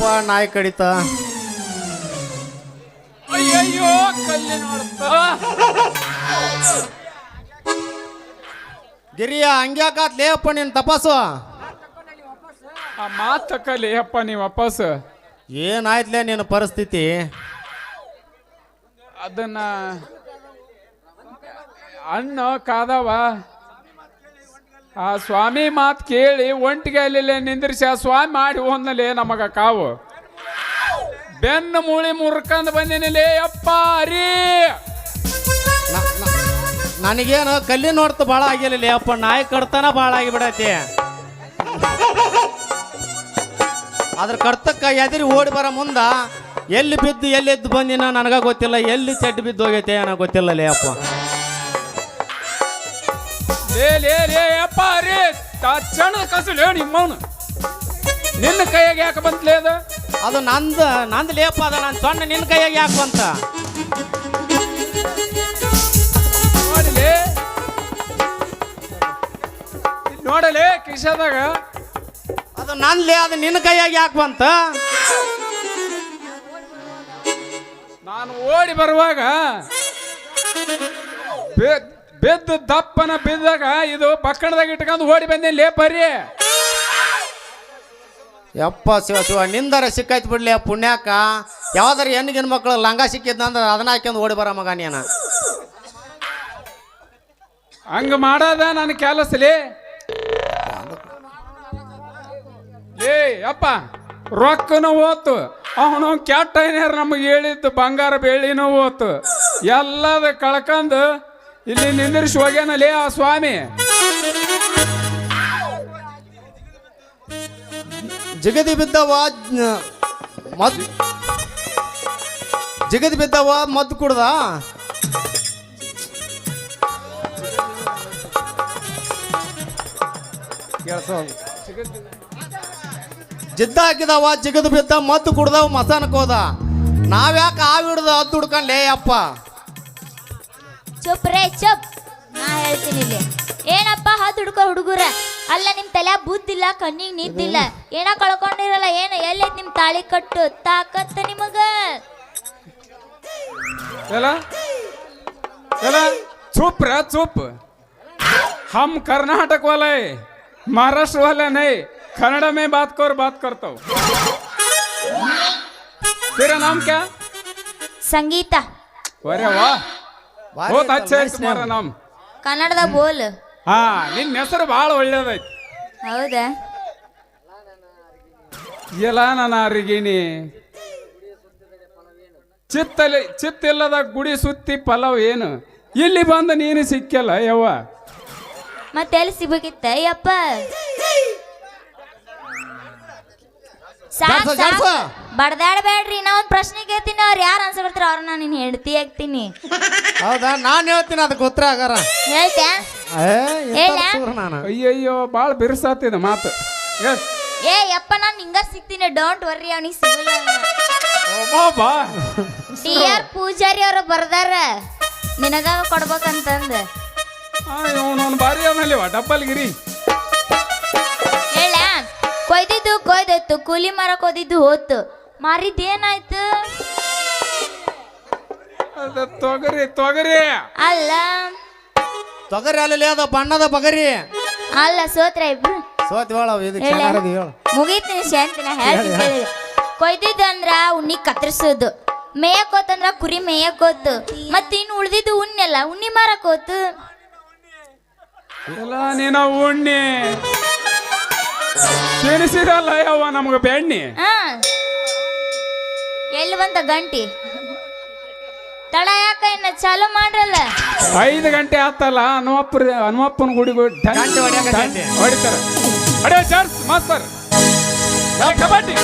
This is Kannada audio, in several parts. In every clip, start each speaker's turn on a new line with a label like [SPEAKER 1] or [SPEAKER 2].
[SPEAKER 1] ಯಪ್ಪ ನಾಯಿ ಕಡಿತ.
[SPEAKER 2] ಅಯ್ಯಯ್ಯೋ ಕಲ್ಲಿ ನೋಡ್ತ
[SPEAKER 1] ಗಿರಿಯ ಹಂಗ್ಯಾಕಾತ್ ಲೇಯಪ್ಪ ನೀನ್ ತಪಾಸು
[SPEAKER 2] ಆ ಮಾತು ಕಲಿ ಅಪ್ಪ ನೀವು ವಾಪಸ್.
[SPEAKER 1] ಏನಾಯ್ತಲೇ ನಿನ್ನ ಪರಿಸ್ಥಿತಿ?
[SPEAKER 2] ಅದನ್ನ ಅಣ್ಣ ಕಾದವ. ಆ ಸ್ವಾಮಿ ಮಾತು ಕೇಳಿ ಒಂಟಿಗೆ ಅಲ್ಲಿ ನಿಂದ್ರಿಸಿ, ಆ ಸ್ವಾಮಿ ಮಾಡಿ ಹೋದ್ನಲೆ ನಮಗ ಕಾವು. ಬೆನ್ನು ಮೂಳಿ ಮುರ್ಕಂದು ಬಂದಿನಿಲೇ ಅಪ್ಪ
[SPEAKER 1] ನ- ನನಗೇನು ಕಲ್ಲಿ ನೋಡ್ತು ಭಾಳ ಆಗಿರಲಿಲ್ಲ ಅಪ್ಪ ನಾಯಿ ಕಡ್ತನ ಭಾಳ ಆಗಿಬಿಡತ್ತೆ. ಅದ್ರ ಕಡ್ತಕ್ಕ ಎದಿರಿ ಓಡಿ ಬರೋ ಮುಂದ, ಎಲ್ಲಿ ಬಿದ್ದು ಎಲ್ಲಿ ಎದ್ದು ಬಂದಿನ ನನಗ ಗೊತ್ತಿಲ್ಲ, ಎಲ್ಲಿ ಚೆಡ್ ಬಿದ್ದು ಹೋಗೈತೆ ಏನೋ ಗೊತ್ತಿಲ್ಲ ಲೇಯಪ್ಪ
[SPEAKER 2] ಲೇ ಲೇ ಲೇ ಅಪ್ಪ ಅರಿ ಚಣ ಕಸಲು ನಿಮ್ಮವನು. ನಿನ್ನ ಕೈಯಾಗ ಯಾಕೆ ಬಂತಲೇ ಅದು?
[SPEAKER 1] ಅದು ನಂದು ನಂದು ಲೇಪ ಅದ ನಾನು ಸೊಣ್ಣ ನಿನ್ನ ಕೈಯಾಗ ಯಾಕೆ ಬಂತ?
[SPEAKER 2] ನೋಡಲಿ ನೋಡಲಿ ಕಿಶದಾಗ.
[SPEAKER 1] ಅದು ನಂದ್ಲೇ ಅದು ನಿನ್ನ ಕೈಯಾಗ ಯಾಕೆ ಬಂತ?
[SPEAKER 2] ನಾನು ಓಡಿ ಬರುವಾಗ ಬೆದ್ದು ದಪ್ಪನ ಬಿದ್ದಾಗ ಇದು ಪಕ್ಕಣದಾಗ ಇಟ್ಕೊಂಡು ಓಡಿ ಬಂದೇನು ಲೇ ಬರ್ರಿ
[SPEAKER 1] ಯಪ್ಪ ಶಿವ ಶಿವ ನಿಂದರ ಸಿಕ್ಕಾಯ್ತು ಬಿಡ್ಲಿ ಪುಣ್ಯಾಕ. ಯಾವ್ದಾರ ಹೆಣ್ಣಿಗಿನ ಮಕ್ಕಳು ಲಂಗ ಸಿಕ್ಕಿದ್ನಂದ್ರೆ ಅದನ್ನ ಹಾಕ್ಯಂದು ಓಡಿ ಬರ ಮಗ ನೀನ.
[SPEAKER 2] ಹಂಗ ಮಾಡದ ನನ್ನ ಕೆಲಸಲಿ ಏ ಅಪ್ಪ ರೊಕ್ಕನೂ ಓತು. ಅವನು ಕೆಟ್ಟ ಏನಾರ ನಮಗೆ ಹೇಳಿದ್ದು ಬಂಗಾರ ಬೆಳ್ಳಿನೂ ಓತು. ಎಲ್ಲದ ಕಳ್ಕಂದು ಇಲ್ಲಿ ನಿಂದಿರಿಸಿ ಹೋಗ್ಯಾನಲೇ ಆ ಸ್ವಾಮಿ?
[SPEAKER 1] ಜಗದಿ ಬಿದ್ದವ ಮದ್ ಜಿಗದಿ ಬಿದ್ದವ ಮದ್ದು ಕುಡ್ದ? ಜಿದ್ದ ಹಾಕಿದವ ಜಿಗದ್ ಬಿದ್ದ ಮದ್ದು ಕುಡ್ದವ ಮಸಾನಕ್ಕೆ ಹೋದ. ನಾವ್ಯಾಕೆ ಆವಿ ಹಿಡ್ದು ಹದ್ದು ಹುಡ್ಕಂಡ್ಲೇ ಅಪ್ಪ
[SPEAKER 3] ಚುಪ್ ರೇ ಚುಪ್ ನಾ ಹೇಳ್ತೀನಿ ಇಲ್ಲಿ ಏನಪ್ಪ ಹತ್ತು ಹುಡ್ಕೋ ಹುಡುಗರ ಅಲ್ಲ ನಿಮ್ ತಲೆ ಬುದ್ಧಿಲ್ಲ ಕಣ್ಣಿಗೆ ನಿದ್ದಿಲ್ಲ ಏನ ಕಳ್ಕೊಂಡಿರಲ್ಲ ಏನ ಎಲ್ಲೈತ್ ನಿಮ್ ತಾಳಿ ಕಟ್ಟು ತಾಕತ್ತ ನಿಮಗ
[SPEAKER 2] ಎಲ್ಲ ಎಲ್ಲ चुप रह चुप हम कर्नाटक वाला है महाराष्ट्र वाला नहीं कन्नड़ में बात कर बात करता हूँ तेरा नाम क्या
[SPEAKER 3] ಸಂಗೀತ
[SPEAKER 2] अरे वाह ಹೋತ್
[SPEAKER 1] ಹಚ್ಚ
[SPEAKER 2] ನಮ್
[SPEAKER 3] ಕನ್ನಡದ ಬೋಲ್.
[SPEAKER 2] ಹಾ ನಿನ್ನ ಹೆಸರು ಭಾಳ ಒಳ್ಳೇದೈತಿ.
[SPEAKER 3] ಹೌದಾ?
[SPEAKER 2] ಎಲ್ಲ ನನ್ನ ಅರಿಗಿನಿ. ಚಿತ್ತಲ್ಲಿ ಚಿತ್ತಿಲ್ಲದ ಗುಡಿ ಸುತ್ತಿ ಪಲಾವ್ ಏನು? ಇಲ್ಲಿ ಬಂದು ನೀನು ಸಿಕ್ಕಲ್ಲ ಯವ್ವ.
[SPEAKER 3] ಮತ್ತೆ ಎಲ್ಲಿ ಸಿಗ್ಬೇಕಿತ್ತ ಯಪ್ಪ ಸಾಕ್ ಸಾಕ್. ಜಾರ್ಸ, ನಾ ಒಂದ್ ಪ್ರಶ್ನೆ ಕೇಳ್ತೀನಿ ಅವ್ರು ಯಾರು ಆನ್ಸರ್ ಬರ್ತಾರ ಅವ್ರನ್ನ ನೀನ್ ಹೆಂಡತಿ ಆಗ್ತೀನಿ.
[SPEAKER 1] ಹೌದಾ? ನಾನು ಹೇಳ್ತೀನಿ ಅದಕ್ಕೆ ಉತ್ತರ ಆಗಾರ
[SPEAKER 3] ಹೇಳ್ತ್ಯಾ?
[SPEAKER 1] ಏ
[SPEAKER 3] ಹೇಳ?
[SPEAKER 1] ನಾನು?
[SPEAKER 2] ಅಯ್ಯಯ್ಯೋ ಭಾಳ ಬಿರ್ಸಾತಿದ ಮಾತು. ಎಸ್
[SPEAKER 3] ಏ ಯಪ್ಪ ನಾನು ನಿಂಗ ಸಿಗ್ತೀನಿ. ಡೋಂಟ್ ವರ್ರಿ ಅವನಿಗೆ ಸಿಗಲ್ಲ
[SPEAKER 2] ಬಾ
[SPEAKER 3] ಟಿ ಆರ್ ಪೂಜಾರಿ ಅವರು ಬರ್ದಾರ. ನಿನಗ ಕೊಡ್ಬೇಕಂತಂದ.
[SPEAKER 2] ಇವನವನು ಭಾರಿ ಅವನಲ್ಲಿವ ಡಬ್ಬಲ್ ಗಿರಿ
[SPEAKER 3] ಹೇಳ. ಕೊಯ್ದಿದ್ದು ಕೊಯ್ದೋಯ್ತು ಕೂಲಿ ಮಾರಕ್ ಹೋದಿದ್ದು ಹೋತು ಮಾರಿದ್ದೇನಾಯ್ತು?
[SPEAKER 2] ಅದು ತೊಗರಿ ತೊಗರಿ.
[SPEAKER 3] ಅಲ್ಲ.
[SPEAKER 1] ತೊಗರಿ ಅಲ್ಲಿ ಅದ ಬಣ್ಣದ ಬಗರಿ.
[SPEAKER 3] ಅಲ್ಲ ಸೋತ್ರ ಇಬ್ರು.
[SPEAKER 1] ಸೋತ್ ಹೇಳ
[SPEAKER 3] ಹೇಳು. ಮುಗೀತೀನಿ ಶಾಂತಿನ ಹೇಳ್ತೀನಿ ಕೊಯ್ದಿದ್ದು ಅಂದ್ರ ಉಣ್ಣಿ ಕತ್ತರಿಸೋದು. ಮೇಯಕ್ ಹೋತಂದ್ರ ಕುರಿ ಮೇಯಕ್ ಹೋತು ಮತ್ತ ಇನ್ನು ಉಳ್ದಿದ್ದು ಉಣ್ಣೆಲ್ಲ. ಉಣ್ಣಿ ಮಾರಕ್ ಹೋತು
[SPEAKER 2] ಎಲ್ಲ ನೀನ ಉಣ್ಣಿ. ತಿನಿಸಿರಲ್ಲ ಯವ್ವ ನಮ್ಗೆ ಬೆಣ್ಣಿ.
[SPEAKER 3] ಆ ಎಲ್ಲಿ ಬಂತ ಗಂಟಿ? ತಡ ಯಾಕ ಇನ್ನ ಚಾಲು ಮಾಡ್ರಲ್ಲ?
[SPEAKER 2] ಐದು ಗಂಟೆ ಆತಲ್ಲ ಹನುಮಪ್ಪರ ಹನುಮಪ್ಪನ ಗುಡಿ ಹೊಡಿತಾರೆ. ಅಡೇ ಚಾರ್ಸ್ ಮಾಸ್ತರ್ ಕಬಡ್ಡಿ.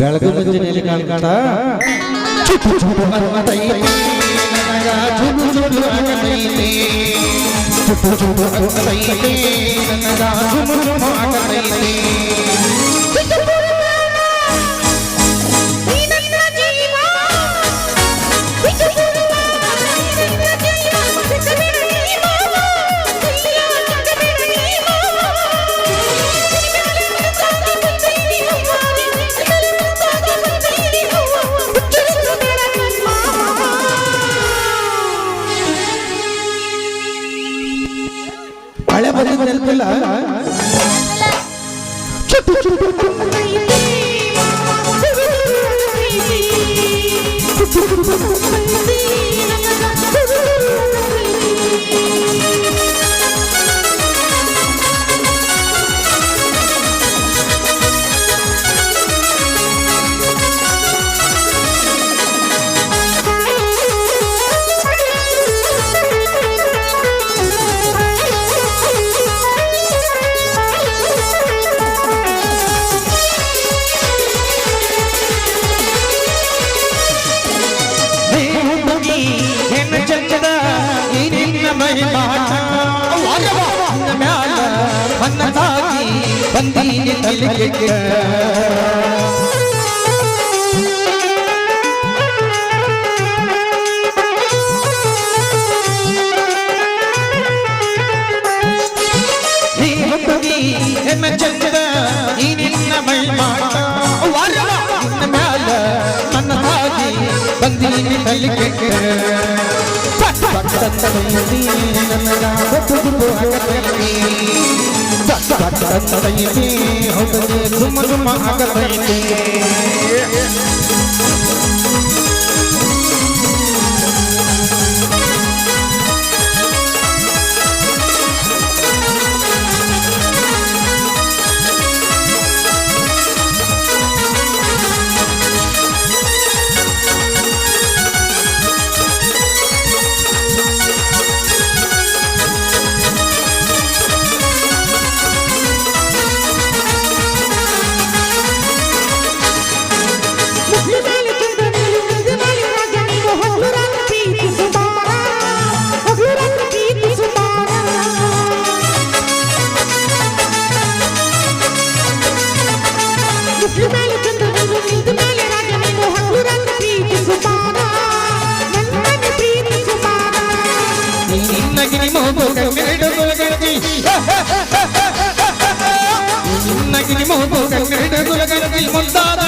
[SPEAKER 4] ಬೆಳಗ್ಗೆ ಮುಂಜಾನೆಯಲ್ಲಿ ಕಾಣ್ಕಾಣ ಚುಟ್ಟು ಚುಟ್ಟು ಅನ್ನತೈತಿ ನನಗ ಹಳೆ ಬಂದಿದ್ದು ನೆನಪಿಲ್ಲ ಚುಟ್ಟು ಚುಟ್ಟು सतई ते हुसने झुम झुम अगतई ते ನಿನ್ನಗಿರಿ ಮೋಗು ಕಣ್ಣೆರಡು ಗುಲಗಂಜಿ ಮುಂದಾದ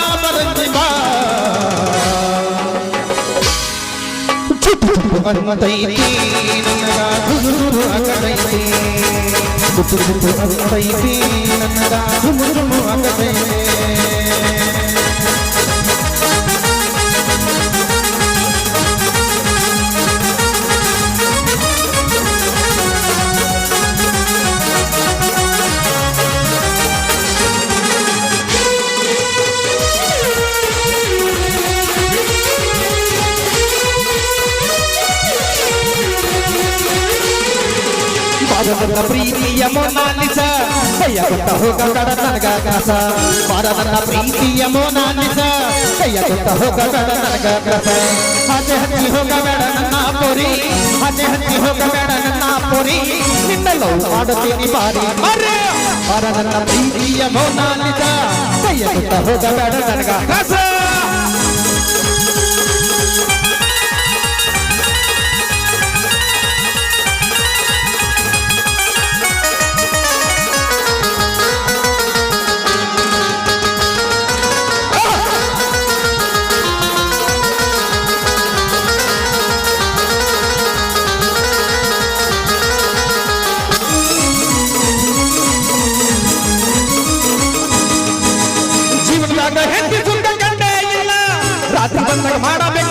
[SPEAKER 4] ಪ್ರೀತಿಯ ಮೊನಾಲಿಸ ಕೈಯ ಕೊಟ್ಟ ಹೋಗಬೇಡ ನನಗಾಗಾಸ ಬಾರದನ್ನ ಪ್ರೀತಿಯ ಮೊನಾಲಿಸ ಕೈಯ ಕೊಟ್ಟ ಹೋಗಬೇಡ ನನಗಾಗಾಸ ಹಾಗೆ ಹತ್ತಿ ಹೋಗಬೇಡ ನನ್ನ ಪೊರಿ ಹಾಗೆ ಹತ್ತಿ ಹೋಗಬೇಡ ನನ್ನ ಪೊರಿ ನಿನ್ನ ಲವ್ ಮಾಡುತ್ತೀನಿ ಬಾರಿ ಬಾರದನ್ನ ಪ್ರೀತಿಯ ಮೊನಾಲಿಸ ಕೈಯ ಕೊಟ್ಟ ಹೋಗಬೇಡ ನನಗಾಗಾಸ ಜೀವನದಾಗ ರಾತ್ರಿ ಬಂದಾಗ ಮಾಡಬೇಕ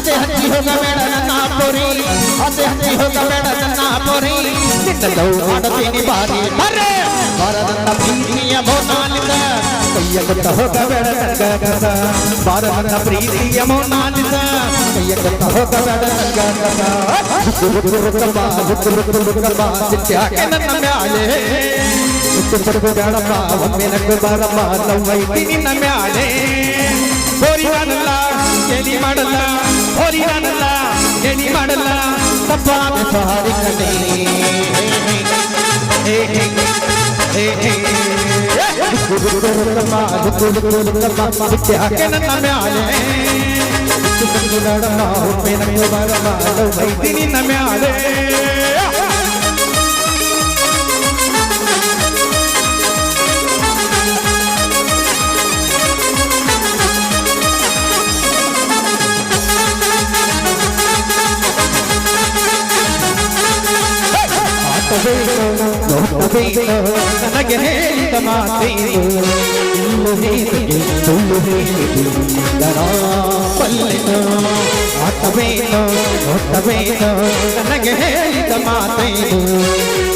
[SPEAKER 4] हसे हसी होगा बेड़ा नन्ना पोरी हसे हसी होगा बेड़ा नन्ना पोरी निकलो आड़ती निभारी अरे भारत नप्रीतिया मोनालिसा कయ్య కొత్త హోగ బెడ కస భారత ప్రీతియ మోనాలిస కయ్య కొత్త హోగ బెడ కస రుకు రుకు బా రుకు రుకు రుకు బా చిత్యా కెన్న మ్యాలే ರುಕು ಬೇಡಪ್ಪ ಒಮ್ಮೆ ನಗು ಬಾರಪ್ಪ ನಮ್ಮ ಇದ್ದೀನಿ ಮ್ಯಾಲೆ ಗೋರಿವನಲ್ಲ ಎಡಿ ಮಾಡಲ್ಲ ಹೋರಿ ನಾನಲ್ಲ ಎಡಿ ಮಾಡಲ್ಲ ತಪ್ಪಾದ ಸಾರಿ ಕಡೆ ಹೇ ಹೇ ಹೇ ಹೇ ನನ್ನ ಮ್ಯಾಲೆ ನನ್ನ ಮ್ಯಾಲೆ ಆಟವೇನು ನನಗೆ ಹೇಳಿದ ಮಾತೇನು ಇಲ್ಲು ಹೇಳಿದೆ ಸುಳ್ಳು ಹೇಳಿದೆ ದರ ಬಲ್ಲೆನು ಆಟವೇನು ನೋಟವೇನು ನನಗೆ ಹೇಳಿದ ಮಾತೇನು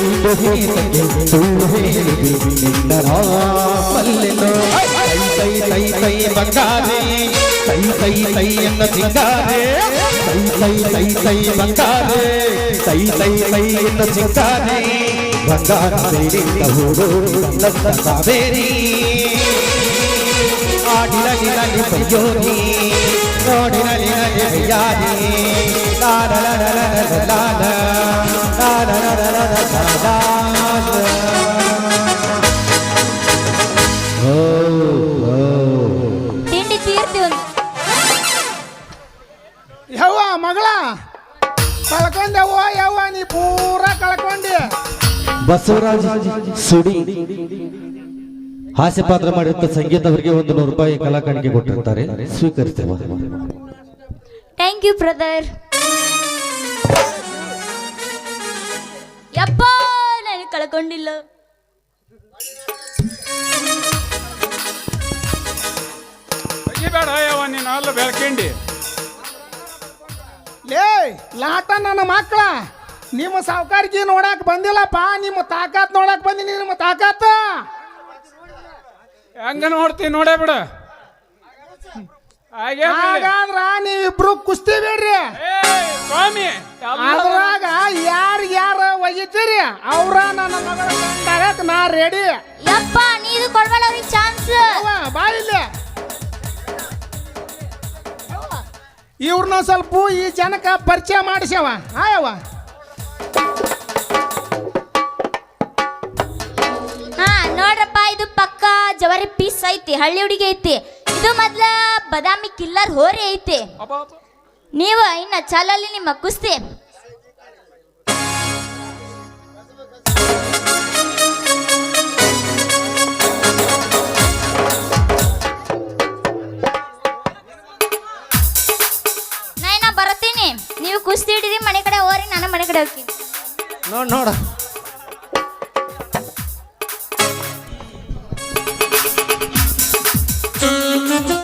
[SPEAKER 4] ಇಲ್ಲು ಹೇಳಿದೆ ಸುಳ್ಳು ಹೇಳಿದೆ ನಿಂದರ ಬಲ್ಲೆನು సై సై సై బంగారే సై సై సై ఎన్న సింగారే సై సై సై సై బంగారే సై సై సై ఎన్న సింగారే బంగార సేరింద హోడో సందస్త కావేరి ఆడినలి నలి పయ్యోని ఓడినలి నలి పయ్యాని లాల లాల లాల లాల లాల లాల
[SPEAKER 3] లాల లాల
[SPEAKER 5] ಯವ್ವ ಕಳ್ಕೊಂಡೆ ಓ ಯವ್ವ ನೀ ಪೂರ ಕಳ್ಕೊಂಡಿ.
[SPEAKER 4] ಬಸವರಾಜ ಸುಡಿ. ಹಾಸ್ಯ ಪಾತ್ರ ಮಾಡಿರುತ್ತ ಸಂಗೀತ ಅವರಿಗೆ ಒಂದು ನೂರು ರೂಪಾಯಿ ಕಲಾಕಾಣಿಕೆ ಕೊಟ್ಟಿರ್ತಾರೆ. ಸ್ವೀಕರಿಸ್ತೇವೆ.
[SPEAKER 3] ಥ್ಯಾಂಕ್ ಯು ಬ್ರದರ್ ಯಪ್ಪ ನಾನು ಕಳ್ಕೊಂಡಿಲ್ಲ.
[SPEAKER 2] ಬೇಡ ಯವ್ವ ನೀನು ಅಲ್ಲ ಬೆಳ್ಕೊಂಡಿ
[SPEAKER 5] ಲಾಟ ನನ್ನ ಮಕ್ಕಳ ನಿಮ್ಮ ಸಾವುಕಾರಿಕೆ ನೋಡಕ್ ಬಂದಿಲ್ಲಪ್ಪ ನಿಮ್ಮ ತಾಕತ್ ನೋಡಕ್ ಬಂದಿನಿ ನಿಮ್ಮ ತಾಕತ್.
[SPEAKER 2] ಹೆಂಗ ನೋಡ್ತೀನಿ ನೋಡೇ ಬಿಡು. ಹಾಗೆ
[SPEAKER 5] ಹಾಗಾದ್ರ ನೀವಿಬ್ರು ಕುಸ್ತಿ ಬೇಡ್ರಿ.
[SPEAKER 2] ಸ್ವಾಮಿ
[SPEAKER 5] ಅದ್ರಾಗ ಯಾರು ಯಾರ ಒಯ್ತೀರಿ ಅವ್ರ ನನ್ನ ಮಗಳ ನಾ ರೆಡಿ
[SPEAKER 3] ಯಪ್ಪ ನೀದು ಕೊಡ್ಬೇಡ ಚಾನ್ಸ್ ಚಾನ್ಸ್
[SPEAKER 5] ಬಾಯಿಲ್ಲ ಇವ್ರನ್ನ ಸ್ವಲ್ಪ ಈ ಜನಕ್ಕೆ ಪರಿಚಯ ಮಾಡಿಸ್ಯವ. ಆಯವ
[SPEAKER 3] ಹಾ ನೋಡ್ರಪ್ಪ ಇದು ಪಕ್ಕ ಜವಾರಿ ಪೀಸ್ ಐತಿ ಹಳ್ಳಿ ಹುಡುಗಿ ಐತಿ. ಇದು ಮೊದ್ಲ ಬದಾಮಿ ಕಿಲ್ಲರ್ ಹೋರಿ ಐತಿ. ನೀವು ಇನ್ನ ಚಾಲಲ್ಲಿ ನಿಮ್ಮ ಕುಸ್ತಿ. ಕುಸ್ತಿ ಮನೆ ಕಡೆ ಹೋರಿ ನಾನು ಮನೆ ಕಡೆ ಹೋಗ್ತೀನಿ.
[SPEAKER 1] ನೋಡ್ ನೋಡ.